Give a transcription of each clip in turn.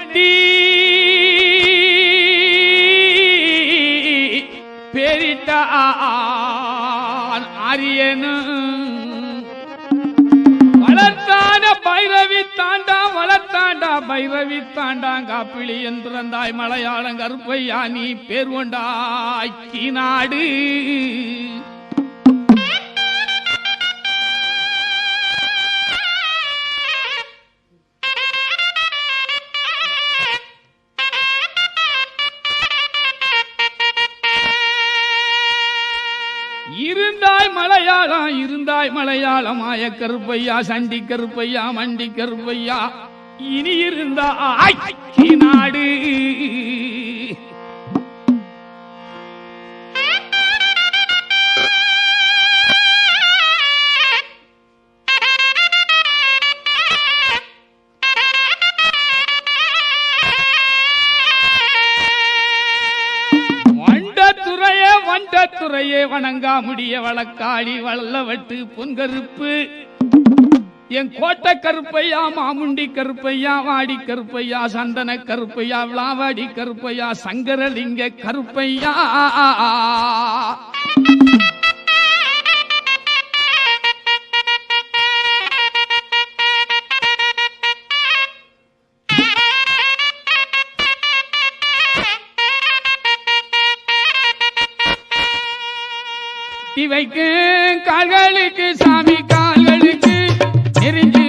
நெட்டி ராமனத்தி பேரிட்டான் ஆரியனு வளர்த்தான பைரவி தாண்டா வளர்த்தாண்டா பைரவி தாண்டாங்க காப்பிளி என்றந்தாய் மலையாளம் கருப்பையா நீ பேர் கொண்டாய் நாடு மலையாளம் மலையாளமாய ஆய கருப்பையா சண்டி கருப்பையா மண்டி கருப்பையா இனி இருந்தா ஆட்சி நாடு வணங்காமுடிய வழக்காளி வள்ளவட்டு பொன்கருப்பு. என் கோட்டை கருப்பையா மாமுண்டி கருப்பையா வாடி கருப்பையா சந்தன கருப்பையா விளாவாடி கருப்பையா சங்கரலிங்க கருப்பையா. வைக்கு கால்களுக்கு சாமி கால்களுக்கு நெறிஞ்சு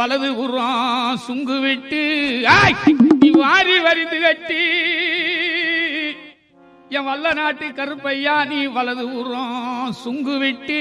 வலது உரம் சுங்கு விட்டு நீ வாரி வரிந்து கட்டி. என் வல்ல நாட்டு கருப்பையா நீ வலது உரம் சுங்கு விட்டு.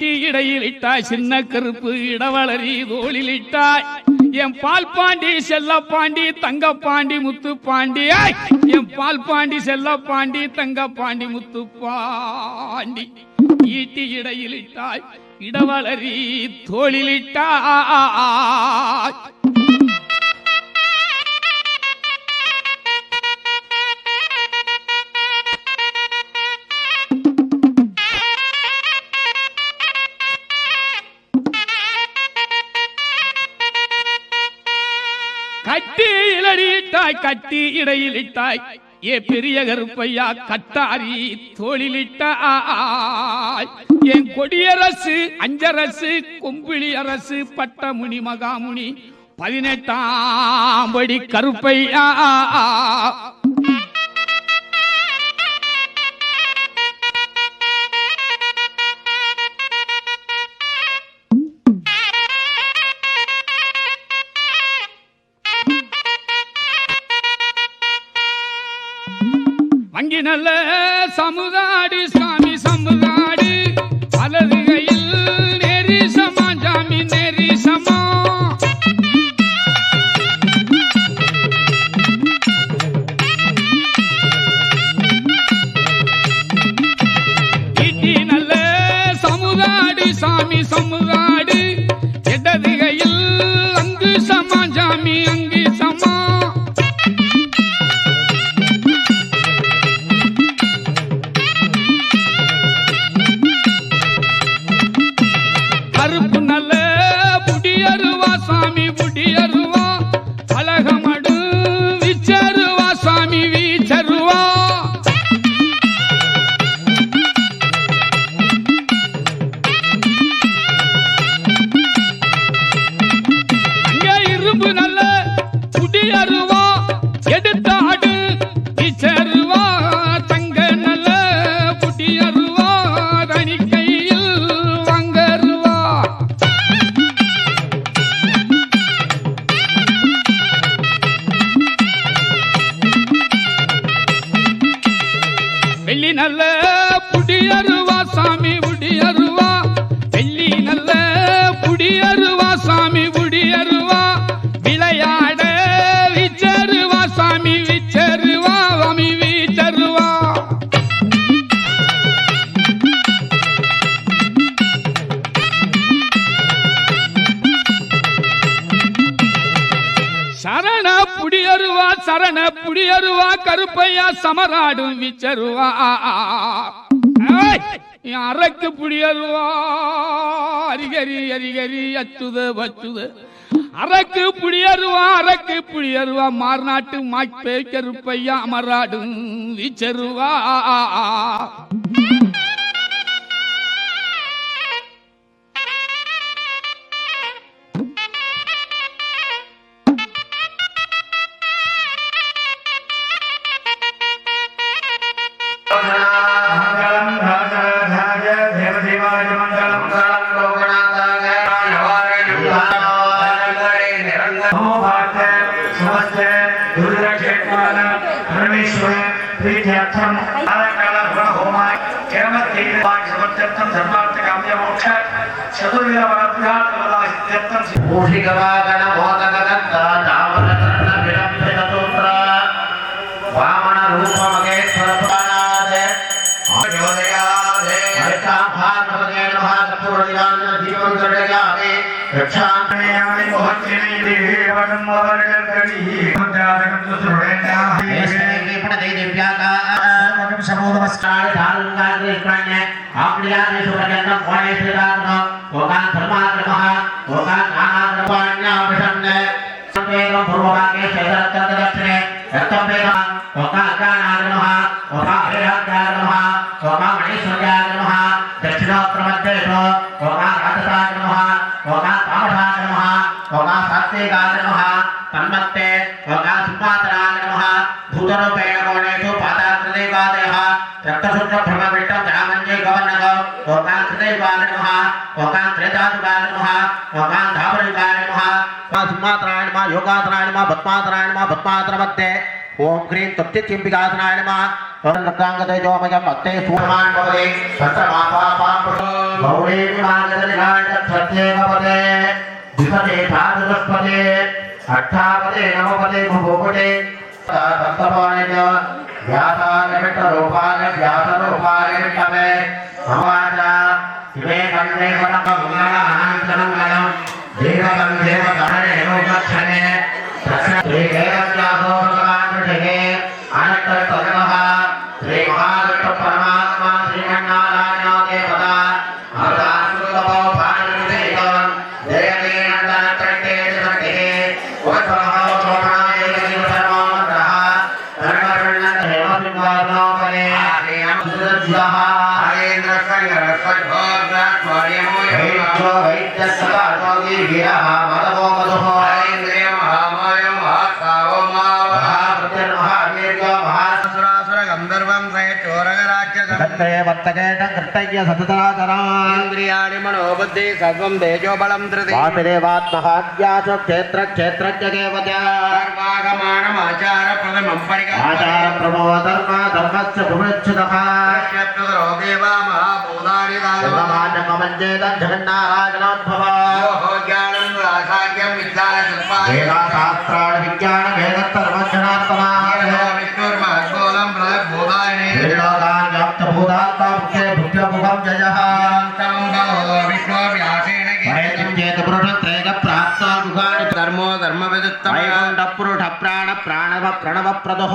ஈட்டி இடையிலிட்டாய் சின்ன கருப்பு இடவளரி தோளிலிட்டாய் என் பால் பாண்டி செல்ல பாண்டி தங்க பாண்டி முத்து பாண்டி என் பால் பாண்டி செல்ல பாண்டி தங்க பாண்டி முத்து பாண்டி. ஈட்டி இடையிலிட்டாய் இடவளரி தோளிலிட்டாய் கட்டி இளடியிட்டாய் கட்டி இடையிலிட்டாய். ஏ பெரிய கருப்பையா கட்டாரி தோழிலிட்டாய் என் கொடியரசு அஞ்சரசு கொம்பிளி அரசு பட்டமுனி மகாமுனி பதினெட்டாம் படி கருப்பையா. நல்ல சமுதாடு சரண புடியருவா கருப்பையா சமராடும் விச்சருவா. அரக்கு புடியருவா அரிகரி அரிகரி அச்சுது வச்சுது. அரக்கு புளியருவா அரக்கு புளியருவா மார்நாட்டு மாய்ப்பே கருப்பையா அமராடும் விச்சருவா. Bom, lá. ఆక్రియాదేశు పర్యంతం కోణేశ్వరార్థ కోకాన్ ధర్మాధర్మ కోకాన్ నానాధర్మాణ్యాపశన్ సంవేదం పూర్వభాగే శైలరత్న దక్షిణే రక్తం వేద యోగాసనాయ నమ యోగాసనాయ నమ పద్మాసనాయ నమ పద్మాసనమత్తే. ఓం హ్రీం తప్తిత్యంపికాసనాయ నమ ంగతేజోమయం అత్తే పూర్వాన్ భవతి. తత్ర మాతాపాపౌరేణిమాగతనిఘాటత్యేకపదే ద్విపదే తాదృపదే అష్టాపదే నవపదే భూపదే సప్తపాయన వ్యాసారూపాయ వ్యాసరూపాయ విషమే అవాచ. ఇవే కండే వైద్య సభా మధవో మధుహో महासुरासुरगन्धर्वं वर्तकेट कृतय्य सतताचरान् इंद्रियाणि मनोबुद्धि सर्वं तेजोबलं धृति वासुदेवात्महाद्यासु क्षेत्र क्षेत्रज्ञ देवता सर्वागमानमाचार प्रथमं परिगणः आचार प्रभो धर्म धर्मस्य भुवच्छुतः देवा महाभूतानि दानवान् सर्वमान्यकमञ्चेत जगन्नारायणोद्भव योः ज्ञानं रासाज्ञं विद्याय शिल्पाय वेदाशास्त्राणि विज्ञान భూతాత్మాముఖే భుక్తముఖం జయ ధర్మో ధర్మవిదుత్తపురుష ప్రాణ ప్రాణవ ప్రణవ ప్రదుహ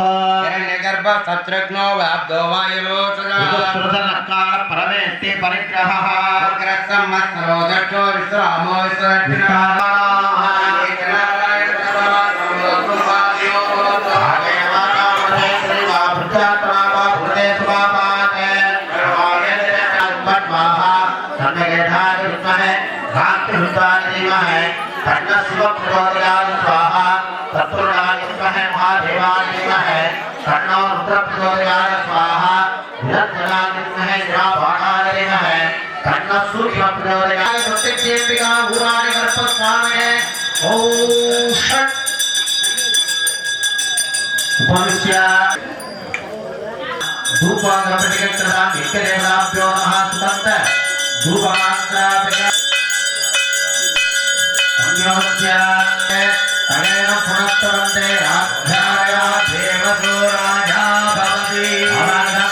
గర్భ శత్రుఘ్నో వాబ్దో వాయులోకాల పరమేస్తే పరిగ్రహ గ్రహం విశ్రామో విశ్రామ समाप्त होगा प्रत्येक हुआ भविष्य धूपाग्रपटिकक्षरां नित्यदेवताभ्यो नमः सुतन्त धूपमात्रापिका संयोज्य तदेन पुनस्तवन्ते राध्याया देवतो राजा भवति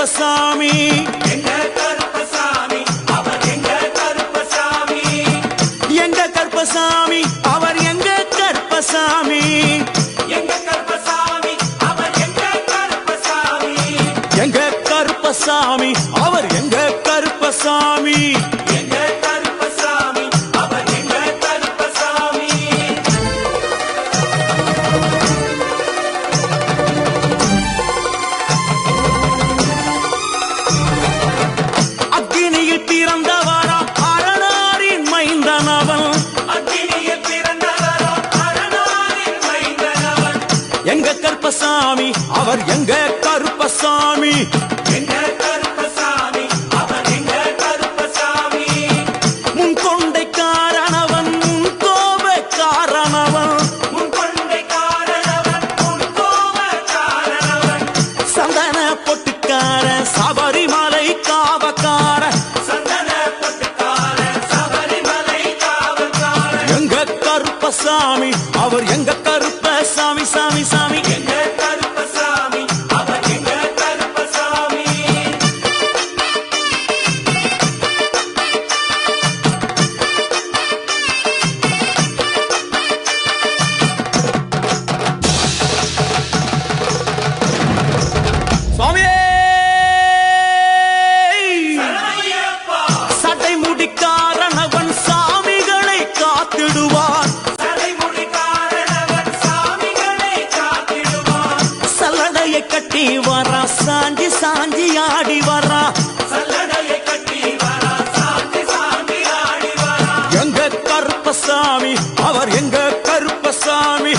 கருப்பசாமி என்ன கருப்பசாமி அவர் எங்க கருப்பசாமி சாமி சாமி. கருப்பசாமி அவர் எங்க கருப்பசாமி?